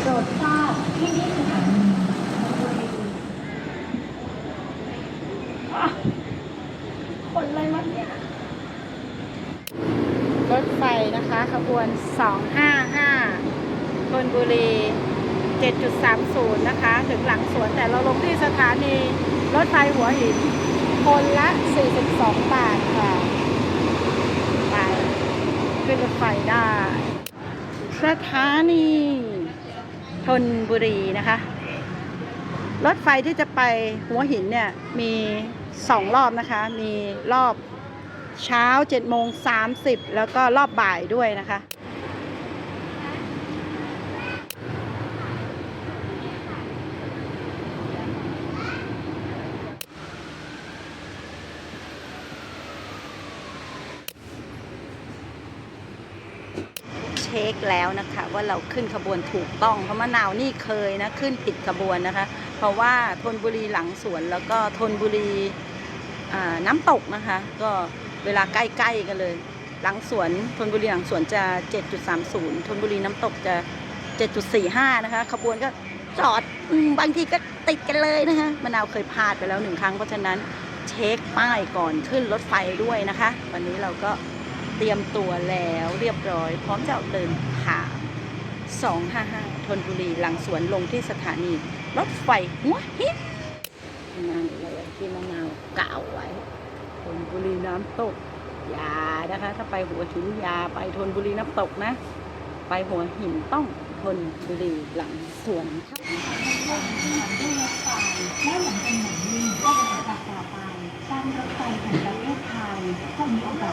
โปรดทราบที่นี่สถานีคนอะไรมาเนี่ย รถไฟนะคะขบวน 255ธนบุรี 7.30 นะคะ ถึงหลังสวนแต่เราลงที่สถานี รถไฟหัวหิน คนละ 42 บาทค่ะ ไป ขึ้นรถ ไฟได้ สถานีธนบุรีนะคะ รถไฟที่จะไปหัวหินเนี่ย มีสองรอบนะคะ มีรอบเช้า7โมงสาแล้วก็รอบบ่ายด้วยนะคะ ช็คแล้วนะคะ ว่าเราขึ้นขบวนถูกต้อง เพราะมะนาวนี่เคยนะขึ้นผิดขบวนนะคะ เพราะว่าธนบุรีหลังสวนแล้วก็ธนบุรีน้ำตกนะคะ ก็เวลาใกล้ๆกันเลย หลังสวนธนบุรีหลังสวนจะ 7.30ธนบุรีน้ำตกจะ 7.45 นะคะ ขบวนก็จอดบางทีก็ติดกันเลยนะคะมะนาวเคยพลาดไปแล้วหนึ่งครั้งเพราะฉะนั้นเช็คป้ายก่อนขึ้นรถไฟด้วยนะคะ วันนี้เราก็ เตรียมตัวแล้วเรียบร้อย พร้อมจะเดินทาง 255ธนบุรีหลังสวนลงที่สถานีรถไฟหัวหินนั่นเลยที่มะนาวกล่าวไว้ธนบุรีน้ำตกอย่านะคะ ถ้าไปหัวหินอย่าไปธนบุรีน้ำตกนะ ไปหัวหินต้องธนบุรีหลังสวนค่หลังเป็นหนังลิงก็จะกาศต่อไปการรถไฟแห่งประเทศไทยก็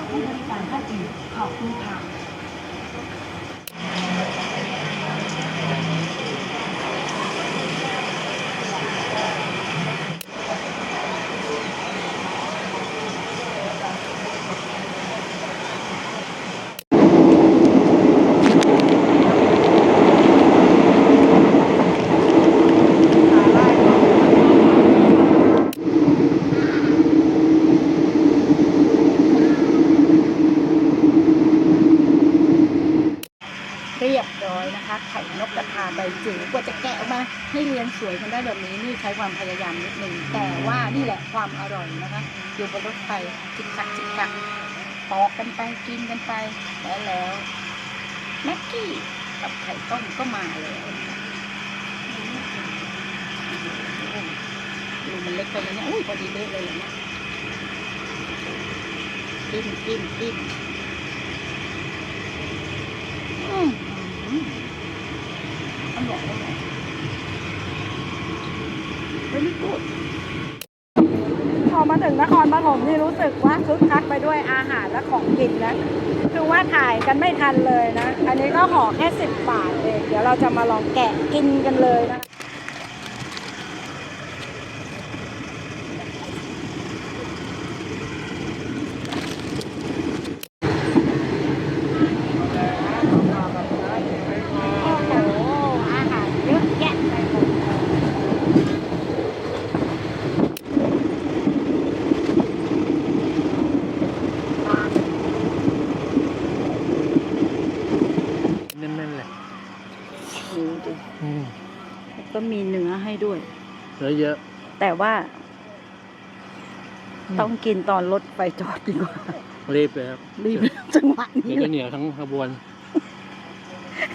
ผู้บริการท่านอีกขอบคุณค่ะ เรียบร้อยนะคะ ไข่นกกระทาใบจิ๋วกว่าจะแกะออกมา ให้เรียนสวยกันได้แบบนี้นี่ใช้ความพยายามนิดนึงแต่ว่านี่แหละความอร่อยนะคะอยู่บนรถไฟจิกคักจิกคักปอกกันไปกินกันไปแล้วแล้วแม็กกี้กับไข่ต้มก็มาแล้วดูมันเล็กไปเลยเนี่ยอุ้ยพอดีเล็กเลยเนี่ยกินกินกิน อืมอร่อยอร่อยไม่ได้พูดพอมาถึงนครปฐมนี่ รู้สึกว่าคึกคักไปด้วยอาหารและของกินนะ คือว่าถ่ายกันไม่ทันเลยนะ อันนี้ก็ห่อแค่สิบบาทเอง เดี๋ยวเราจะมาลองแกะกินกันเลยนะโห อาหารเยอะแยะไปหมดเลย แน่นๆเลย ดูดิ อืม แล้วก็ มีเนื้อให้ด้วยเหลือเยอะ แต่ว่าอืมต้องกินตอนรถไฟจอดดีกว่า รีบเลยครับรีบจังหวะเดี๋นี้ยวเลจะยเหนียวทั้งขบวน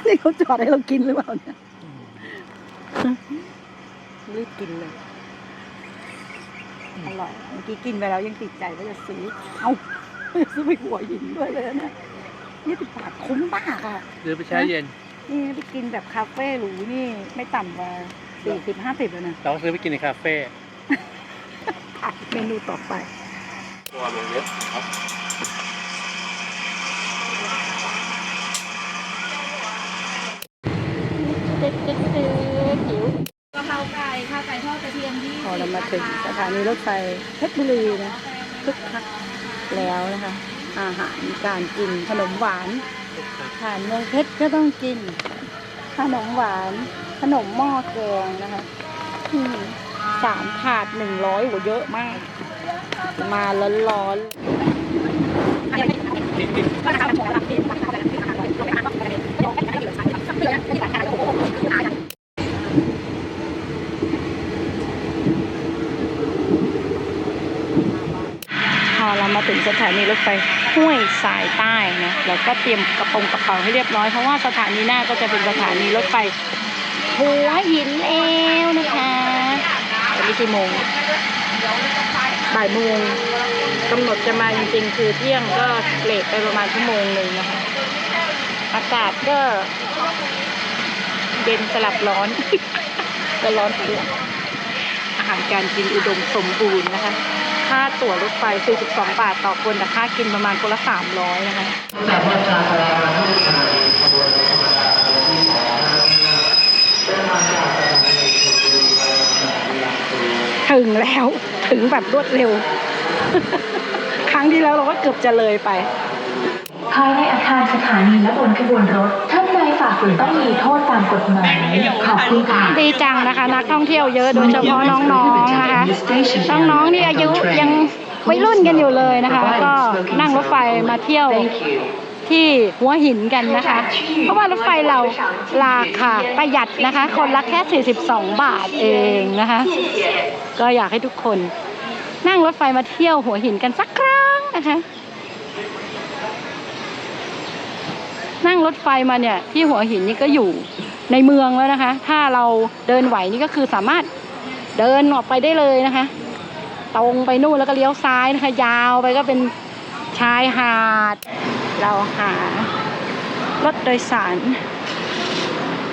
นี่เขาจอดให้เรากินหรือเปล่าเนี่ยรีบกินเลย อร่อย เมื่อกี้กินไปแล้วยังติดใจว่าจะซื้อ เอาซื้อไปหัวหินด้วยเลยนะเนี่ยยี่สิบบาทคุ้มมากอะเดี๋ยวไปแช่เย็น นี่ไปกินแบบคาเฟ่หรูนี่ไม่ต่ำกว่าสี่สิบห้าสิบแล้วนะเราก็ซื้อไปกินในคาเฟ่อะเมนูต่อไป ตัวลงเยอะครับเด็ดเด็ดเด็ดหิวกะเพราไก่ข้าวไก่ทอดกระเทียมยี่พอเรามาถึงสถานีรถไฟเพชรบุรีนะคึกคักแล้วนะคะ อาหารการกินขนมหวาน หารเมืองเพชรก็ต้องกิน ขนมหวาน ขนมหม้อแกงนะคะสามถาดหนึ่งร้อยหัวเยอะมาก มาร้อนๆ พ อเรามาถึงสถานีรถไฟห้วยสายใต้นะเราก็เตรียมกระโปรงกระเป๋าให้เรียบร้อยเพราะว่าสถานีหน้าก็จะเป็นสถานีรถไฟหัวหินเอวนะคะตอนนี้กี่โมงบ่ายโมงกำหนดจะมาจริงๆ คือเที่ยงก็เลทไปประมาณชั่วโมงหนึ่งนะคะอากาศก็เย็นสลับร้อนก็ร้อนไปด้วยอาหารการกินอุดมสมบูรณ์นะคะ ค่าตั๋วรถไฟ 42 บาทต่อคนแต่ค่ากินประมาณคนละ 300 นะคะถึงแล้วถึงแบบรวดเร็ว ครั้งที่แล้วเราก็เกือบจะเลยไป ภายในอาคารสถานีและบนขบวนรถ ฝ่าฝืนต้องมีโทษตามกฎหมายขอบคุณค่ะดีจังนะคะ นักท่องเที่ยวเยอะโดยเฉพาะน้องๆนะคะน้องๆนี่อายุยังวัยรุ่นกันอยู่เลยนะคะ ก็นั่งรถไฟมาเที่ยวที่หัวหินกันนะคะ เพราะว่ารถไฟเราราคาประหยัดนะคะ คนละแค่ 42 บาทเองนะคะ ก็อยากให้ทุกคนนั่งรถไฟมาเที่ยวหัวหินกันสักครั้งนะคะ นั่งรถไฟมาเนี่ยที่หัวหินนี่ก็อยู่ในเมืองแล้วนะคะ ถ้าเราเดินไหวนี่ก็คือสามารถเดินออกไปได้เลยนะคะ ตรงไปนู่นแล้วก็เลี้ยวซ้ายนะคะ ยาวไปก็เป็นชายหาด เราหารถโดยสาร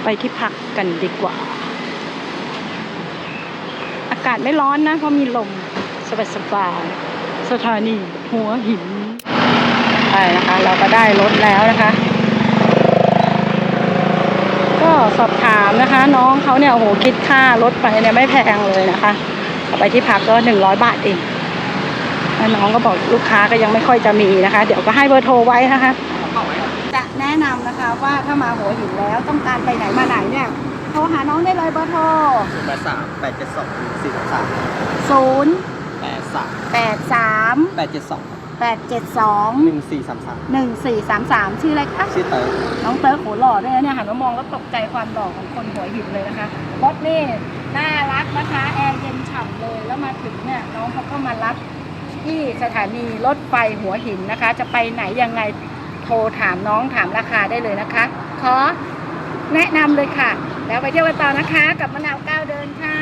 ไปที่พักกันดีกว่า อากาศไม่ร้อนนะ เพราะมีลมสบายๆสถานีหัวหินไปนะคะ เราก็ได้รถแล้วนะคะ สอบถามนะคะ น้องเขาเนี่ยโอ้โหคิดค่ารถไปเนี่ยไม่แพงเลยนะคะเอาไปที่พักก็หนึ่งร้อยบาทเองแล้วน้องก็บอกลูกค้าก็ยังไม่ค่อยจะมีนะคะ เดี๋ยวก็ให้เบอร์โทรไว้นะคะ จะแนะนำนะคะว่าถ้ามาหัวหินแล้วต้องการไปไหนมาไหนเนี่ยโทรหาน้องได้เลยเบอร์โทรศูนย์แปดสามแปดเจ็ดสองสี่สามศูนย์แปดสามแปดสามแปดเจ็ดสอง แปดเจ็ดสองหนึ่งสี่สามสามหนึ่งสี่สามสามชื่ออะไรคะชื่อเติร์น้องเติร์กโหหล่อด้วยนะเนี่ยหันมามองแล้วตกใจความหล่อของคนหัวหินเลยนะคะรถนี่น่ารักนะคะแอร์เย็นฉ่ำเลยแล้วมาถึงเนี่ยน้องเขาก็มารับที่สถานีรถไฟหัวหินนะคะ จะไปไหนยังไงโทรถามน้องถามราคาได้เลยนะคะ ขอแนะนำเลยค่ะ แล้วไปเที่ยวกันต่อนะคะ กับมะนาวก้าวเดินค่ะ